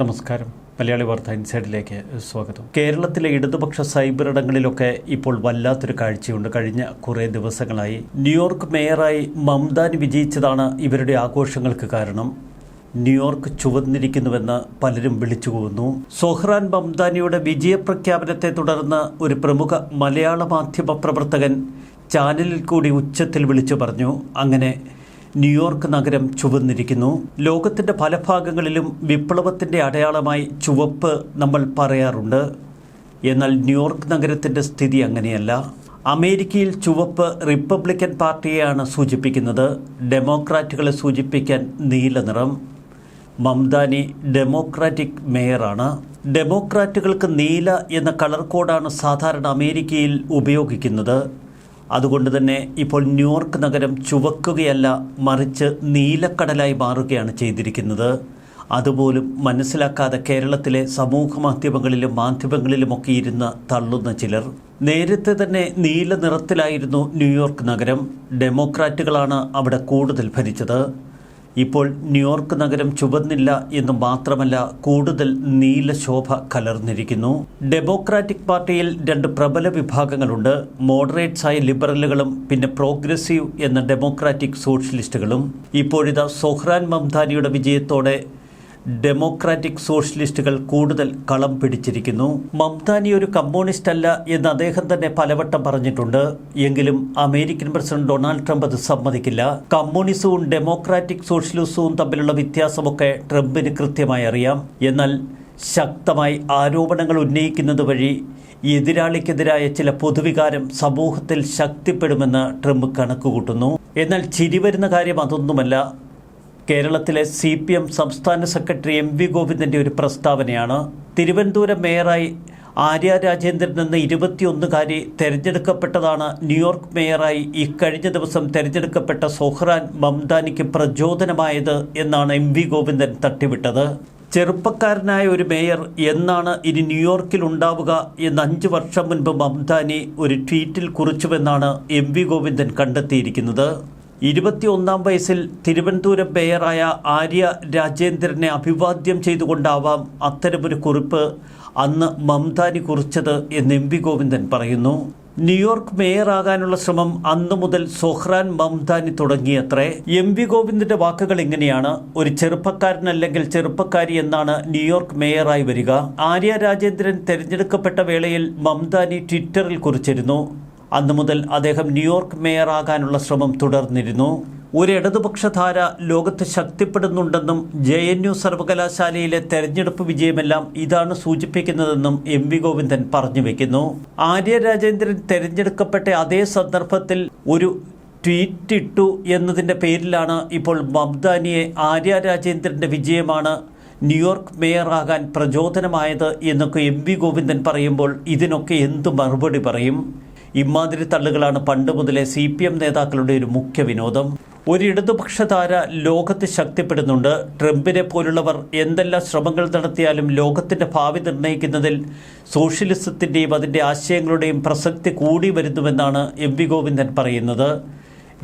നമസ്കാരം. മലയാളി വാർത്ത ഇൻസൈഡിലേക്ക് സ്വാഗതം. കേരളത്തിലെ ഇടതുപക്ഷ സൈബർ ഇടങ്ങളിലൊക്കെ ഇപ്പോൾ വല്ലാത്തൊരു കാഴ്ചയുണ്ട്. കഴിഞ്ഞ കുറേ ദിവസങ്ങളായി ന്യൂയോർക്ക് മേയറായി മംദാൻ വിജയിച്ചതാണ് ഇവരുടെ ആഘോഷങ്ങൾക്ക് കാരണം. ന്യൂയോർക്ക് ചുവന്നിരിക്കുന്നുവെന്ന് പലരും വിളിച്ചു പോകുന്നു സൊഹ്റാൻ മംദാനിയുടെ വിജയപ്രഖ്യാപനത്തെ തുടർന്ന് ഒരു പ്രമുഖ മലയാള മാധ്യമ പ്രവർത്തകൻ ചാനലിൽ കൂടി ഉച്ചത്തിൽ വിളിച്ചു പറഞ്ഞു. അങ്ങനെ ന്യൂയോർക്ക് നഗരം ചുവന്നിരിക്കുന്നു. ലോകത്തിന്റെ പല ഭാഗങ്ങളിലും വിപ്ലവത്തിന്റെ അടയാളമായി ചുവപ്പ് നമ്മൾ പറയാറുണ്ട്. എന്നാൽ ന്യൂയോർക്ക് നഗരത്തിന്റെ സ്ഥിതി അങ്ങനെയല്ല. അമേരിക്കയിൽ ചുവപ്പ് റിപ്പബ്ലിക്കൻ പാർട്ടിയെയാണ് സൂചിപ്പിക്കുന്നത്. ഡെമോക്രാറ്റുകളെ സൂചിപ്പിക്കാൻ നീല നിറം. മംദാനി ഡെമോക്രാറ്റിക് മേയറാണ്. ഡെമോക്രാറ്റുകൾക്ക് നീല എന്ന കളർ കോഡാണ് സാധാരണ അമേരിക്കയിൽ ഉപയോഗിക്കുന്നത്. അതുകൊണ്ട് തന്നെ ഇപ്പോൾ ന്യൂയോർക്ക് നഗരം ചുവക്കുകയല്ല മറിച്ച് നീലക്കടലായി മാറുകയാണ് ചെയ്തിരിക്കുന്നത്. അതുപോലും മനസ്സിലാക്കാതെ കേരളത്തിലെ സമൂഹ മാധ്യമങ്ങളിലും മാധ്യമങ്ങളിലുമൊക്കെ ഇരുന്ന് തള്ളുന്ന ചിലർ. നേരത്തെ തന്നെ നീല നിറത്തിലായിരുന്നു ന്യൂയോർക്ക് നഗരം. ഡെമോക്രാറ്റുകളാണ് അവിടെ കൂടുതൽ ഭരിച്ചത്. ഇപ്പോൾ ന്യൂയോർക്ക് നഗരം ചുവന്നില്ല എന്ന് മാത്രമല്ല കൂടുതൽ നീല ശോഭ കലർന്നിരിക്കുന്നു. ഡെമോക്രാറ്റിക് പാർട്ടിയിൽ രണ്ട് പ്രബല വിഭാഗങ്ങളുണ്ട്. മോഡറേറ്റ്സ് മോഡറേറ്റ്സായ ലിബറലുകളും പിന്നെ പ്രോഗ്രസീവ് എന്ന ഡെമോക്രാറ്റിക് സോഷ്യലിസ്റ്റുകളും. ഇപ്പോഴിതാ സൊഹ്റാൻ മംദാനിയുടെ വിജയത്തോടെ ഡെമോക്രാറ്റിക് സോഷ്യലിസ്റ്റുകൾ കൂടുതൽ കളം പിടിച്ചിരിക്കുന്നു. മംതാനി ഒരു കമ്മ്യൂണിസ്റ്റ് അല്ല എന്ന് അദ്ദേഹം തന്നെ പലവട്ടം പറഞ്ഞിട്ടുണ്ട്. എങ്കിലും അമേരിക്കൻ പ്രസിഡന്റ് ഡൊണാൾഡ് ട്രംപ് അത് സമ്മതിക്കില്ല. കമ്മ്യൂണിസവും ഡെമോക്രാറ്റിക് സോഷ്യലിസവും തമ്മിലുള്ള വ്യത്യാസമൊക്കെ ട്രംപിന് കൃത്യമായി അറിയാം. എന്നാൽ ശക്തമായി ആരോപണങ്ങൾ ഉന്നയിക്കുന്നത് വഴി എതിരാളിക്കെതിരായ ചില പൊതുവികാരം സമൂഹത്തിൽ ശക്തിപ്പെടുമെന്ന് ട്രംപ് കണക്കുകൂട്ടുന്നു. എന്നാൽ ചിരിവരുന്ന കാര്യം അതൊന്നുമല്ല. കേരളത്തിലെ സി പി എം സംസ്ഥാന സെക്രട്ടറി എം വി ഗോവിന്ദന്റെ ഒരു പ്രസ്താവനയാണ്. തിരുവനന്തപുരം മേയറായി ആര്യ രാജേന്ദ്രൻ എന്ന ഇരുപത്തിയൊന്നുകാരി തെരഞ്ഞെടുക്കപ്പെട്ടതാണ്. ന്യൂയോർക്ക് മേയറായി ഇക്കഴിഞ്ഞ ദിവസം തെരഞ്ഞെടുക്കപ്പെട്ട സൊഹ്റാൻ മംദാനിക്ക് പ്രചോദനമായത് എന്നാണ് എം വി ഗോവിന്ദൻ തട്ടിവിട്ടത്. ചെറുപ്പക്കാരനായ ഒരു മേയർ എന്നാണ് ഇനി ന്യൂയോർക്കിൽ ഉണ്ടാവുക എന്ന് അഞ്ച് വർഷം മുൻപ് മംദാനി ഒരു ട്വീറ്റിൽ കുറിച്ചുവെന്നാണ് എം വി ഗോവിന്ദൻ കണ്ടെത്തിയിരിക്കുന്നത്. ഇരുപത്തിയൊന്നാം വയസ്സിൽ തിരുവനന്തപുരം മേയറായ ആര്യ രാജേന്ദ്രനെ അഭിവാദ്യം ചെയ്തുകൊണ്ടാവാം അത്തരമൊരു കുറിപ്പ് അന്ന് മംതാനി കുറിച്ചത് എന്ന് എം വി ഗോവിന്ദൻ പറയുന്നു. ന്യൂയോർക്ക് മേയറാകാനുള്ള ശ്രമം അന്നു മുതൽ സൊഹ്റാൻ മംതാനി തുടങ്ങിയത്രേ. എം വി ഗോവിന്ദന്റെ വാക്കുകൾ ഇങ്ങനെയാണ്. ഒരു ചെറുപ്പക്കാരൻ ചെറുപ്പക്കാരനല്ലെങ്കിൽ ചെറുപ്പക്കാരി എന്നാണ് ന്യൂയോർക്ക് മേയറായി വരിക. ആര്യ രാജേന്ദ്രൻ തെരഞ്ഞെടുക്കപ്പെട്ട വേളയിൽ മംതാനി ട്വിറ്ററിൽ കുറിച്ചിരുന്നു. അന്നു മുതൽ അദ്ദേഹം ന്യൂയോർക്ക് മേയറാകാനുള്ള ശ്രമം തുടർന്നിരുന്നു. ഒരു ഇടതുപക്ഷ ധാര ലോകത്ത് ശക്തിപ്പെടുന്നുണ്ടെന്നും ജെ എൻ യു സർവകലാശാലയിലെ തെരഞ്ഞെടുപ്പ് വിജയമെല്ലാം ഇതാണ് സൂചിപ്പിക്കുന്നതെന്നും എം വി ഗോവിന്ദൻ പറഞ്ഞു വെക്കുന്നു. ആര്യ രാജേന്ദ്രൻ തെരഞ്ഞെടുക്കപ്പെട്ട അതേ സന്ദർഭത്തിൽ ഒരു ട്വീറ്റ് ഇട്ടു എന്നതിന്റെ പേരിലാണ് ഇപ്പോൾ മംദാനിയെ ആര്യ രാജേന്ദ്രന്റെ വിജയമാണ് ന്യൂയോർക്ക് മേയറാകാൻ പ്രചോദനമായത് എന്നൊക്കെ എം വി ഗോവിന്ദൻ പറയുമ്പോൾ ഇതിനൊക്കെ എന്തു മറുപടി പറയും? ഇമാതിരി തള്ളുകളാണ് പണ്ട് മുതലേ സി പി എം നേതാക്കളുടെ ഒരു മുഖ്യ വിനോദം. ഒരു ഇടതുപക്ഷ താര ലോകത്ത് ശക്തിപ്പെടുന്നുണ്ട്. ട്രംപിനെ പോലുള്ളവർ എന്തെല്ലാം ശ്രമങ്ങൾ നടത്തിയാലും ലോകത്തിന്റെ ഭാവി നിർണയിക്കുന്നതിൽ സോഷ്യലിസത്തിന്റെയും അതിന്റെ ആശയങ്ങളുടെയും പ്രസക്തി കൂടി വരുന്നുവെന്നാണ് എം വി ഗോവിന്ദൻ പറയുന്നത്.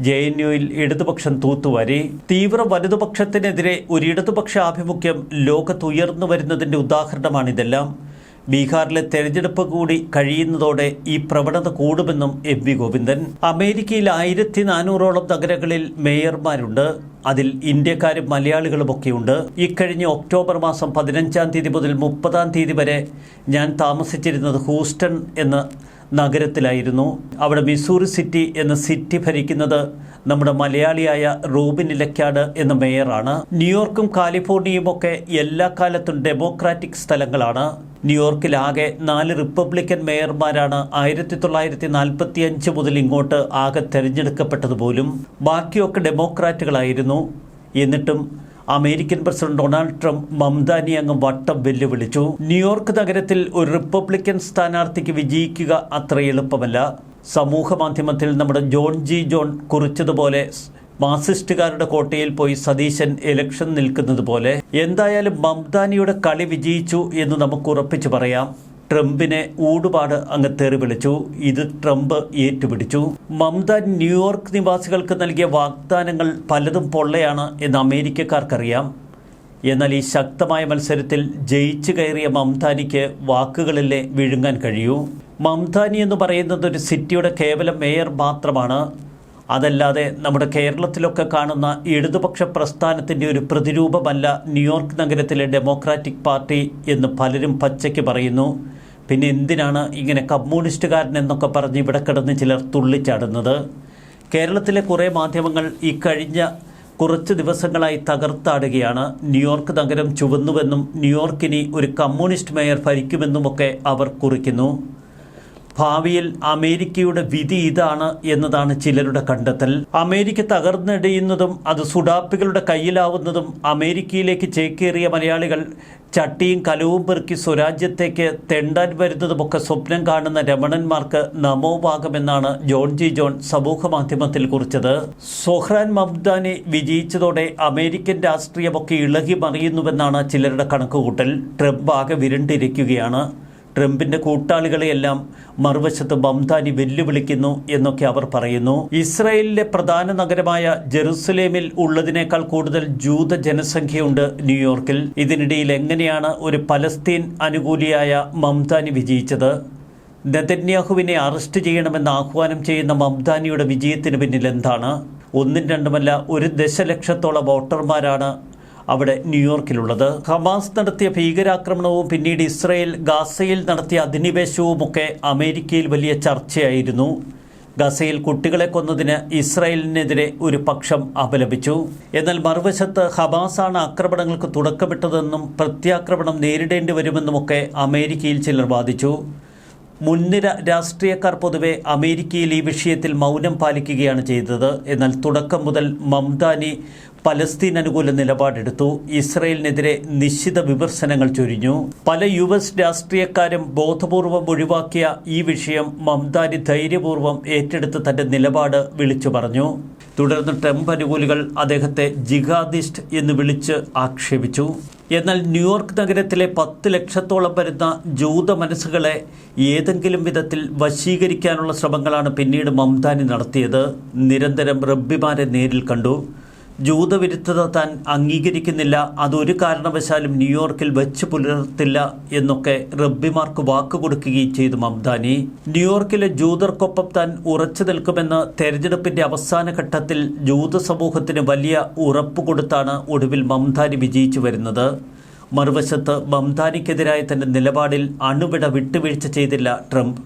ജെ എൻ യുയിൽ ഇടതുപക്ഷം തൂത്തുവാരി. തീവ്ര വലതുപക്ഷത്തിനെതിരെ ഒരു ഇടതുപക്ഷ ആഭിമുഖ്യം ലോകത്ത് ഉയർന്നു വരുന്നതിന്റെ ഉദാഹരണമാണിതെല്ലാം. ബീഹാറിലെ തെരഞ്ഞെടുപ്പ് കൂടി കഴിയുന്നതോടെ ഈ പ്രവണത കൂടുമെന്നും എം വി ഗോവിന്ദൻ. അമേരിക്കയിൽ ആയിരത്തി നാനൂറോളം നഗരങ്ങളിൽ മേയർമാരുണ്ട്. അതിൽ ഇന്ത്യക്കാരും മലയാളികളുമൊക്കെയുണ്ട്. ഇക്കഴിഞ്ഞ ഒക്ടോബർ മാസം പതിനഞ്ചാം തീയതി മുതൽ മുപ്പതാം തീയതി വരെ ഞാൻ താമസിച്ചിരുന്നത് ഹൂസ്റ്റൺ എന്ന നഗരത്തിലായിരുന്നു. അവിടെ മിസൂറി സിറ്റി എന്ന സിറ്റി ഭരിക്കുന്നത് നമ്മുടെ മലയാളിയായ റൂബിൻ ഇലക്കാട് എന്ന മേയറാണ്. ന്യൂയോർക്കും കാലിഫോർണിയയും ഒക്കെ എല്ലാ കാലത്തും ഡെമോക്രാറ്റിക് സ്ഥലങ്ങളാണ്. ന്യൂയോർക്കിലാകെ നാല് റിപ്പബ്ലിക്കൻ മേയർമാരാണ് ആയിരത്തി തൊള്ളായിരത്തി നാൽപ്പത്തി അഞ്ച് മുതൽ ഇങ്ങോട്ട് ആകെ തെരഞ്ഞെടുക്കപ്പെട്ടത് പോലും ബാക്കിയൊക്കെ ഡെമോക്രാറ്റുകളായിരുന്നു. എന്നിട്ടും American president Donald Trump Mamdani അങ്ങ് വട്ടം വെല്ലുവിളിച്ചു. ന്യൂയോർക്ക് നഗരത്തിൽ ഒരു റിപ്പബ്ലിക്കൻ സ്ഥാനാർത്ഥിക്ക് വിജയിക്കുക അത്ര എളുപ്പമല്ല. സമൂഹ മാധ്യമത്തിൽ നമ്മുടെ ജോൺ ജി ജോൺ കുറിച്ചതുപോലെ മാർസിസ്റ്റുകാരുടെ കോട്ടയിൽ പോയി സതീശൻ ഇലക്ഷൻ നിൽക്കുന്നത് പോലെ എന്തായാലും മംദാനിയുടെ കളി വിജയിച്ചു എന്ന് നമുക്ക് ഉറപ്പിച്ചു പറയാം. ട്രംപിനെ ഊടുപാട് അങ്ങ് തെറി വിളിച്ചു. ഇത് ട്രംപ് ഏറ്റുപിടിച്ചു. മമത ന്യൂയോർക്ക് നിവാസികൾക്ക് നൽകിയ വാഗ്ദാനങ്ങൾ പലതും പൊള്ളയാണ് എന്ന് അമേരിക്കക്കാർക്കറിയാം. എന്നാൽ ഈ ശക്തമായ മത്സരത്തിൽ ജയിച്ചു കയറിയ മംതാനിക്ക് വാക്കുകളിലെ വിഴുങ്ങാൻ കഴിയൂ. മംതാനി എന്ന് പറയുന്നത് ഒരു സിറ്റിയുടെ കേവലം മേയർ മാത്രമാണ്. അതല്ലാതെ നമ്മുടെ കേരളത്തിലൊക്കെ കാണുന്ന ഇടതുപക്ഷ പ്രസ്ഥാനത്തിന്റെ ഒരു പ്രതിരൂപമല്ല ന്യൂയോർക്ക് നഗരത്തിലെ ഡെമോക്രാറ്റിക് പാർട്ടി എന്ന് പലരും പച്ചയ്ക്ക് പറയുന്നു. പിന്നെ എന്തിനാണ് ഇങ്ങനെ കമ്മ്യൂണിസ്റ്റുകാരൻ എന്നൊക്കെ പറഞ്ഞ് ഇവിടെ കിടന്ന് ചിലർ തുള്ളിച്ചാടുന്നത്? കേരളത്തിലെ കുറേ മാധ്യമങ്ങൾ ഈ കഴിഞ്ഞ കുറച്ച് ദിവസങ്ങളായി തകർത്താടുകയാണ്. ന്യൂയോർക്ക് നഗരം ചുവന്നുവെന്നും ന്യൂയോർക്കിനി ഒരു കമ്മ്യൂണിസ്റ്റ് മേയർ ഭരിക്കുമെന്നുമൊക്കെ അവർ കുറിക്കുന്നു. ഭാവിയിൽ അമേരിക്കയുടെ വിധി ഇതാണ് എന്നതാണ് ചിലരുടെ കണ്ടെത്തൽ. അമേരിക്ക തകർന്നിടയുന്നതും അത് സുഡാപ്പികളുടെ കയ്യിലാവുന്നതും അമേരിക്കയിലേക്ക് ചേക്കേറിയ മലയാളികൾ ചട്ടിയും കലവും പെറുക്കി സ്വരാജ്യത്തേക്ക് തെണ്ടാൻ വരുന്നതുമൊക്കെ സ്വപ്നം കാണുന്ന രമണന്മാർക്ക് നമോഭാഗമെന്നാണ് ജോൺ ജി ജോൺ സമൂഹ മാധ്യമത്തിൽ കുറിച്ചത്. സൊഹ്രാൻ മബ്ദാനെ വിജയിച്ചതോടെ അമേരിക്കൻ രാഷ്ട്രീയമൊക്കെ ഇളകി മറിയുന്നുവെന്നാണ് ചിലരുടെ കണക്കുകൂട്ടൽ. ട്രംപ് ആകെ വിരണ്ടിരിക്കുകയാണ്. ട്രംപിന്റെ കൂട്ടാളികളെയെല്ലാം മറുവശത്ത് ബംതാനി വെല്ലുവിളിക്കുന്നു എന്നൊക്കെ അവർ പറയുന്നു. ഇസ്രായേലിലെ പ്രധാന നഗരമായ ജെറുസലേമിൽ ഉള്ളതിനേക്കാൾ കൂടുതൽ ജൂത ജനസംഖ്യയുണ്ട് ന്യൂയോർക്കിൽ. ഇതിനിടയിൽ എങ്ങനെയാണ് ഒരു പലസ്തീൻ അനുകൂലിയായ മംതാനി വിജയിച്ചത്? നെതന്യാഹുവിനെ അറസ്റ്റ് ചെയ്യണമെന്ന് ആഹ്വാനം ചെയ്യുന്ന മംതാനിയുടെ വിജയത്തിന് പിന്നിൽ എന്താണ്? ഒന്നും രണ്ടുമല്ല ഒരു ദശലക്ഷത്തോളം വോട്ടർമാരാണ് അവിടെ ന്യൂയോർക്കിലുള്ളത്. ഹമാസ് നടത്തിയ ഭീകരാക്രമണവും പിന്നീട് ഇസ്രയേൽ ഗാസയിൽ നടത്തിയ അധിനിവേശവും ഒക്കെ അമേരിക്കയിൽ വലിയ ചർച്ചയായിരുന്നു. ഗസയിൽ കുട്ടികളെ കൊന്നതിന് ഇസ്രായേലിനെതിരെ ഒരു പക്ഷം അപലപിച്ചു. എന്നാൽ മറുവശത്ത് ഹമാസാണ് ആക്രമണങ്ങൾക്ക് തുടക്കമിട്ടതെന്നും പ്രത്യാക്രമണം നേരിടേണ്ടി വരുമെന്നുമൊക്കെ അമേരിക്കയിൽ ചിലർ വാദിച്ചു. മുൻനിര രാഷ്ട്രീയക്കാർ പൊതുവെ അമേരിക്കയിൽ ഈ വിഷയത്തിൽ മൗനം പാലിക്കുകയാണ് ചെയ്തത്. എന്നാൽ തുടക്കം മുതൽ മംദാനി പലസ്തീൻ അനുകൂല നിലപാടെടുത്തു. ഇസ്രയേലിനെതിരെ നിശ്ചിത വിമർശനങ്ങൾ ചൊരിഞ്ഞു. പല യു എസ് രാഷ്ട്രീയക്കാരും ബോധപൂർവം ഒഴിവാക്കിയ ഈ വിഷയം മംദാനി ധൈര്യപൂർവം ഏറ്റെടുത്ത് തന്റെ നിലപാട് വിളിച്ചു പറഞ്ഞു. തുടർന്ന് ട്രംപ് അനുകൂലികൾ അദ്ദേഹത്തെ ജിഹാദിസ്റ്റ് എന്ന് വിളിച്ച് ആക്ഷേപിച്ചു. എന്നാൽ ന്യൂയോർക്ക് നഗരത്തിലെ പത്ത് ലക്ഷത്തോളം വരുന്ന ജൂത മനസ്സുകളെ ഏതെങ്കിലും വിധത്തിൽ വശീകരിക്കാനുള്ള ശ്രമങ്ങളാണ് പിന്നീട് മംതാനി നടത്തിയത്. നിരന്തരം റബ്ബിമാരെ നേരിൽ കണ്ടു. ജൂതവിരുദ്ധത താൻ അംഗീകരിക്കുന്നില്ല. അതൊരു കാരണവശാലും ന്യൂയോർക്കിൽ വെച്ച് പുലർത്തില്ല എന്നൊക്കെ റബ്ബിമാർക്ക് വാക്കുകൊടുക്കുകയും ചെയ്തു മംദാനി. ന്യൂയോർക്കിലെ ജൂതർക്കൊപ്പം താൻ ഉറച്ചു നിൽക്കുമെന്ന് തെരഞ്ഞെടുപ്പിന്റെ അവസാന ഘട്ടത്തിൽ ജൂത സമൂഹത്തിന് വലിയ ഉറപ്പ് കൊടുത്താണ് ഒടുവിൽ മംദാനി വിജയിച്ചു വരുന്നത്. മറുവശത്ത് മംദാനിക്കെതിരായ തന്റെ നിലപാടിൽ അണുവിട വിട്ടുവീഴ്ച ചെയ്തില്ല ട്രംപ്.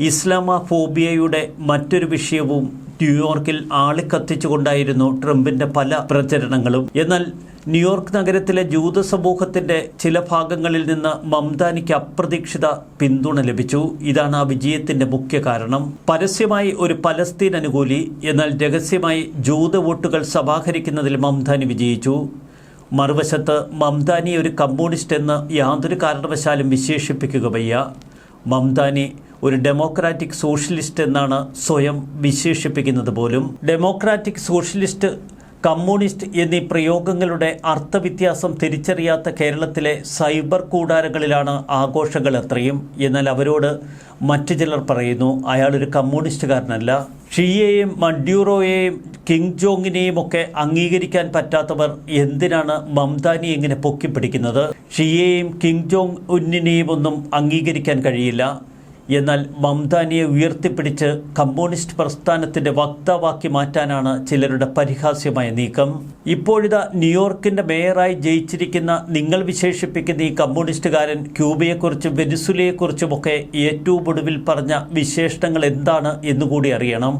ഇസ്ലാമ ഫോബിയയുടെ മറ്റൊരു വിഷയവും ന്യൂയോർക്കിൽ ആളിക്കത്തിച്ചുകൊണ്ടായിരുന്നു ട്രംപിന്റെ പല പ്രചരണങ്ങളും. എന്നാൽ ന്യൂയോർക്ക് നഗരത്തിലെ ജൂത സമൂഹത്തിന്റെ ചില ഭാഗങ്ങളിൽ നിന്ന് മംദാനിക്ക് അപ്രതീക്ഷിത പിന്തുണ ലഭിച്ചു. ഇതാണ് ആ വിജയത്തിന്റെ മുഖ്യ കാരണം. പരസ്യമായി ഒരു പലസ്തീൻ അനുകൂലി എന്നാൽ രഹസ്യമായി ജൂത വോട്ടുകൾ സമാഹരിക്കുന്നതിൽ മംദാനി വിജയിച്ചു. മറുവശത്ത് മംദാനി ഒരു കമ്മ്യൂണിസ്റ്റ് എന്ന് യാതൊരു കാരണവശാലും വിശേഷിപ്പിക്കുക വയ്യ. മംദാനി ഒരു ഡെമോക്രാറ്റിക് സോഷ്യലിസ്റ്റ് എന്നാണ് സ്വയം വിശേഷിപ്പിക്കുന്നത് പോലും. ഡെമോക്രാറ്റിക് സോഷ്യലിസ്റ്റ് കമ്മ്യൂണിസ്റ്റ് എന്നീ പ്രയോഗങ്ങളുടെ അർത്ഥവ്യത്യാസം തിരിച്ചറിയാത്ത കേരളത്തിലെ സൈബർ കൂടാരങ്ങളിലാണ് ആഘോഷങ്ങൾ എത്രയും എന്നാൽ അവരോട് മറ്റു ചിലർ പറയുന്നു അയാളൊരു കമ്മ്യൂണിസ്റ്റുകാരനല്ല. ഷിയെയും മഡ്യൂറോയെയും കിങ് ജോങ്ങിനെയും ഒക്കെ അംഗീകരിക്കാൻ പറ്റാത്തവർ എന്തിനാണ് മംതാനി ഇങ്ങനെ പൊക്കിപ്പിടിക്കുന്നത്? ഷിയെയും കിങ് ജോങ് ഉന്നിനെയും ഒന്നും അംഗീകരിക്കാൻ കഴിയില്ല. എന്നാൽ മംതാനിയെ ഉയർത്തിപ്പിടിച്ച് കമ്മ്യൂണിസ്റ്റ് പ്രസ്ഥാനത്തിന്റെ വക്താവാക്കി മാറ്റാനാണ് ചിലരുടെ പരിഹാസ്യമായ നീക്കം. ഇപ്പോഴിതാ ന്യൂയോർക്കിന്റെ മേയറായി ജയിച്ചിരിക്കുന്ന നിങ്ങൾ വിശേഷിപ്പിക്കുന്ന ഈ കമ്മ്യൂണിസ്റ്റുകാരൻ ക്യൂബയെക്കുറിച്ചും വെനിസുലയെക്കുറിച്ചുമൊക്കെ ഏറ്റവും ഒടുവിൽ പറഞ്ഞ വിശേഷണങ്ങൾ എന്താണ് എന്നുകൂടി അറിയണം.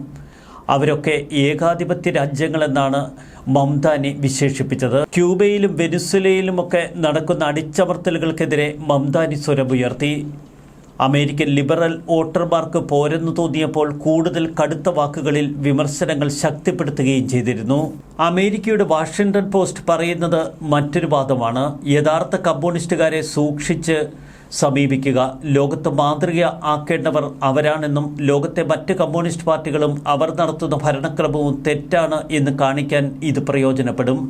അവരൊക്കെ ഏകാധിപത്യ രാജ്യങ്ങളെന്നാണ് മംതാനി വിശേഷിപ്പിച്ചത്. ക്യൂബയിലും വെനിസുലയിലുമൊക്കെ നടക്കുന്ന അടിച്ചമർത്തലുകൾക്കെതിരെ മംതാനി സ്വരമുയർത്തി അമേരിക്കൻ ലിബറൽ വോട്ടർമാർക്ക് പോരെന്ന് തോന്നിയപ്പോൾ കൂടുതൽ കടുത്ത വാക്കുകളിൽ വിമർശനങ്ങൾ ശക്തിപ്പെടുത്തുകയും ചെയ്തിരുന്നു. അമേരിക്കയുടെ വാഷിംഗ്ടൺ പോസ്റ്റ് പറയുന്നത് മറ്റൊരു വാദമാണ്. യഥാർത്ഥ കമ്മ്യൂണിസ്റ്റുകാരെ സൂക്ഷിച്ച് സമീപിക്കുക. ലോകത്ത് മാതൃക ആക്കേണ്ടവർ അവരാണെന്നും ലോകത്തെ മറ്റ് കമ്മ്യൂണിസ്റ്റ് പാർട്ടികളും അവർ നടത്തുന്ന ഭരണക്രമവും തെറ്റാണ് എന്ന് കാണിക്കാൻ ഇത് പ്രയോജനപ്പെടും.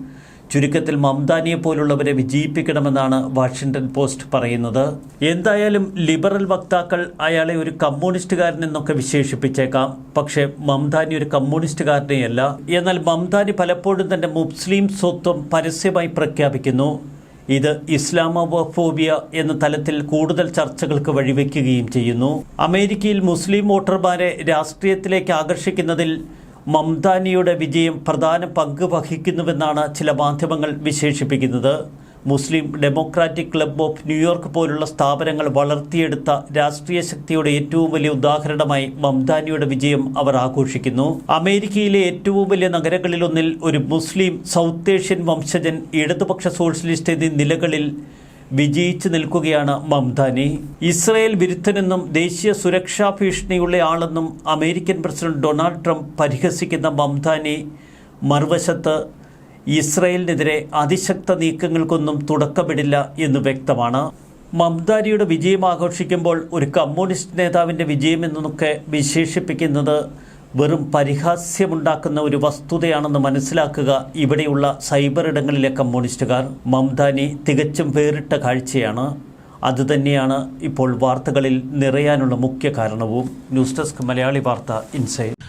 ചുരുക്കത്തിൽ മംദാനിയെ പോലുള്ളവരെ വിജയിപ്പിക്കണമെന്നാണ് വാഷിംഗ്ടൺ പോസ്റ്റ് പറയുന്നത്. എന്തായാലും ലിബറൽ വക്താക്കൾ അയാളെ ഒരു കമ്മ്യൂണിസ്റ്റുകാരൻ എന്നൊക്കെ വിശേഷിപ്പിച്ചേക്കാം. പക്ഷേ മംദാനി ഒരു കമ്മ്യൂണിസ്റ്റുകാരനെയല്ല. എന്നാൽ മംദാനി പലപ്പോഴും തന്റെ മുസ്ലിം സ്വത്വം പരസ്യമായി പ്രഖ്യാപിക്കുന്നു. ഇത് ഇസ്ലാമോഫോബിയ എന്ന തലത്തിൽ കൂടുതൽ ചർച്ചകൾക്ക് വഴിവെക്കുകയും ചെയ്യുന്നു. അമേരിക്കയിൽ മുസ്ലിം വോട്ടർമാരെ രാഷ്ട്രീയത്തിലേക്ക് ആകർഷിക്കുന്നതിൽ മംദാനിയുടെ വിജയം പ്രധാന പങ്ക് വഹിക്കുന്നുവെന്നാണ് ചില മാധ്യമങ്ങൾ വിശേഷിപ്പിക്കുന്നത്. Muslim democratic club of New York പോലുള്ള സ്ഥാപനങ്ങൾ വളർത്തിയെടുത്ത രാഷ്ട്രീയ ശക്തിയുടെ ഏറ്റവും വലിയ ഉദാഹരണമായി മംദാനിയുടെ വിജയം അവർ ആഘോഷിക്കുന്നു. അമേരിക്കയിലെ ഏറ്റവും വലിയ നഗരങ്ങളിലൊന്നിൽ ഒരു മുസ്ലിം സൗത്ത് ഏഷ്യൻ വംശജൻ ഇടതുപക്ഷ സോഷ്യലിസ്റ്റ് എന്നീ നിലകളിൽ വിജയിച്ചു നിൽക്കുകയാണ് മംദാനി. ഇസ്രയേൽ വിരുദ്ധനെന്നും ദേശീയ സുരക്ഷാ ഭീഷണിയുള്ള ആളെന്നും അമേരിക്കൻ പ്രസിഡന്റ് ഡൊണാൾഡ് ട്രംപ് പരിഹസിക്കുന്ന മംദാനി മറുവശത്ത് ഇസ്രയേലിനെതിരെ അതിശക്ത നീക്കങ്ങൾക്കൊന്നും തുടക്കമിടില്ല എന്ന് വ്യക്തമാണ്. മംദാനിയുടെ വിജയം ആഘോഷിക്കുമ്പോൾ ഒരു കമ്മ്യൂണിസ്റ്റ് നേതാവിന്റെ വിജയമെന്നൊക്കെ വിശേഷിപ്പിക്കുന്നത് വെറും പരിഹാസ്യമുണ്ടാക്കുന്ന ഒരു വസ്തുതയാണെന്ന് മനസ്സിലാക്കുക ഇവിടെയുള്ള സൈബർ ഇടങ്ങളിലെ കമ്മ്യൂണിസ്റ്റുകാർ മംദാനി തികച്ചും വേറിട്ട കാഴ്ചയാണ്. അതുതന്നെയാണ് ഇപ്പോൾ വാർത്തകളിൽ നിറയാനുള്ള മുഖ്യ കാരണവും. ന്യൂസ് ഡെസ്ക് മലയാളി വാർത്ത ഇൻസൈഡ്.